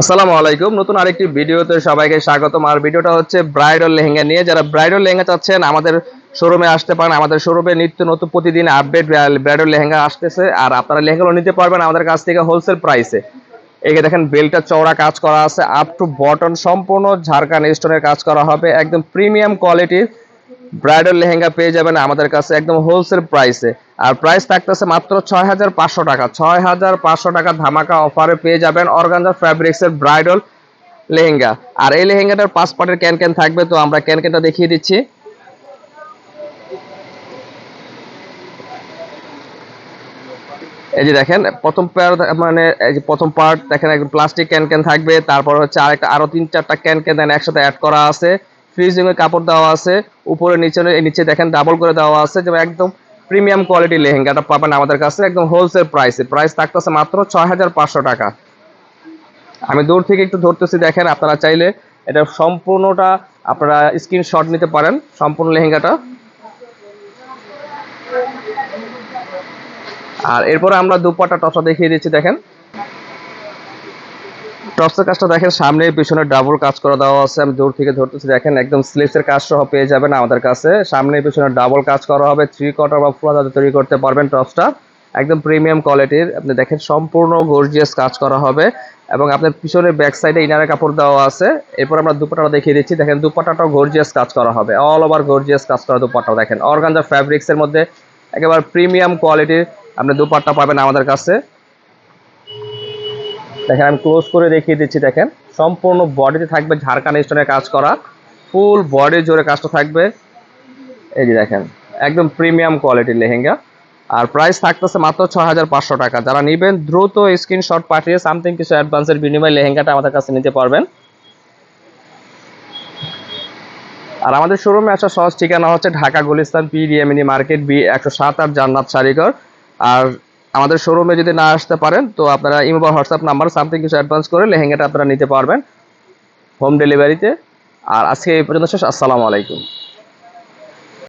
আসসালামু আলাইকুম। নতুন আরেকটি ভিডিওতে সবাইকে স্বাগতম। আর ভিডিওটা হচ্ছে ব্রাইডাল লেহেঙ্গা নিয়ে। যারা ব্রাইডাল লেহেঙ্গা চাচ্ছেন, আমাদের শোরুমে আসতে পারেন। আমাদের শোরুমে নিত্য নতুন প্রতিদিন আপডেট ব্রাইডাল লেহেঙ্গা আসতেছে। আর আপনারা লেহেঙ্গাগুলো নিতে পারবেন আমাদের কাছ থেকে হোলসেল প্রাইসে একে দেখেন বেলটা চওড়া কাজ করা আছে। আপ টু বটন সম্পূর্ণ ঝাড়খান্ড স্টোনের কাজ করা হবে। একদম প্রিমিয়াম কোয়ালিটির ব্রাইডাল লেহেঙ্গা পেয়ে যাবেন আমাদের কাছে একদম হোলসেল প্রাইসে আর প্রাইস থাকতেছে মাত্র ছয় হাজার পাঁচশো টাকা। ছয় হাজার পাঁচশো টাকা ধামাকা অফারে পেয়ে যাবেন অর্গানজা ফ্যাব্রিক্সের ব্রাইডাল লেহেঙ্গা। আর এই লেহেঙ্গাটার পাঁচ পাটের ক্যান ক্যান থাকবে, তো আমরা ক্যান ক্যানটা দেখিয়ে দিচ্ছি। এই যে দেখেন, প্রথম পেয়ার মানে এই যে প্রথম পার্ট দেখেন প্লাস্টিক ক্যান ক্যান থাকবে। তারপর হচ্ছে আরেকটা, আরও তিন চারটা ক্যান ক্যান দেন একসাথে অ্যাড করা আছে। ফ্রিজিং এর কাপড় দেওয়া আছে। উপরে, নিচে নিচে দেখেন ডাবল করে দেওয়া আছে, যেমন একদম প্রিমিয়াম কোয়ালিটি লেহেঙ্গাটা পাবেন আমাদের কাছে, একদম হোলসেল প্রাইসে প্রাইস থাকতেছে মাত্র ছয় হাজার পাঁচশো টাকা। আমি দূর থেকে একটু ধরতেছি, দেখেন আপনারা চাইলে এটা সম্পূর্ণটা আপনারা স্ক্রিনশট নিতে পারেন, সম্পূর্ণ লেহেঙ্গাটা। আর এরপরে আমরা দুপাটা টসা দেখিয়ে দিচ্ছি, দেখেন। টপসের কাজটা দেখেন সামনে পিছনে ডাবল কাজ করে দেওয়া আছে। আমি দূর থেকে ধরতেছি, দেখেন, একদম স্লিপসের কাজ সহ পেয়ে যাবেন আমাদের কাছে। সামনে পিছনে ডাবল কাজ করা হবে থ্রি কোয়ার্টার বা ফুল হাতে তৈরি করতে পারবেন টপসটা। একদম প্রিমিয়াম কোয়ালিটির আপনি দেখেন, সম্পূর্ণ গর্জিয়াস কাজ করা হবে। এবং আপনার পিছনে ব্যাক সাইডে ইনারের কাপড় দেওয়া আছে। এরপর আমরা দুপাটাটা দেখিয়ে দিচ্ছি। দেখেন, দুপাটাটাও গর্জিয়াস কাজ করা হবে। অল ওভার গর্জিয়াস কাজ করা দুপাটাও, দেখেন। অর্গানজা ফ্যাব্রিক্সের মধ্যে একেবারে প্রিমিয়াম কোয়ালিটির আপনি দুপাট্টা পাবেন আমাদের কাছে। দেখেন, আমি ক্লোজ করে দেখিয়ে দিচ্ছি, দেখেন। সম্পূর্ণ বডিতে থাকবে ঝাড়খান স্টোনের কাজ করা। ফুল বডি জোরে কাজটা থাকবে। এই যে দেখেন, একদম প্রিমিয়াম কোয়ালিটির লেহেঙ্গা। আর প্রাইস থাকতেছে মাত্র ছয় হাজার পাঁচশো টাকা। যারা নেবেন, দ্রুত স্ক্রিনশট পাঠিয়ে সামথিং কিছু অ্যাডভান্সের বিনিময়ে লেহেঙ্গাটা আমাদের কাছে নিতে পারবেন। আর আমাদের শোরুমে আসা সহজ ঠিকানা হচ্ছে ঢাকা গুলিস্তান পি ডিএমনি মার্কেট বি একশো সাত আট জান্নাত শাড়িঘর আর আমাদের শোরুমে যদি না আসতে পারেন, তো আপনারা ইমো বা হোয়াটসঅ্যাপ নাম্বার সামথিং কিছু অ্যাডভান্স করে লেহেঙ্গাটা আপনারা নিতে পারবেন। হোম ডেলিভারিতে আর আজকে এই পর্যন্ত শেষ। আসসালামু আলাইকুম।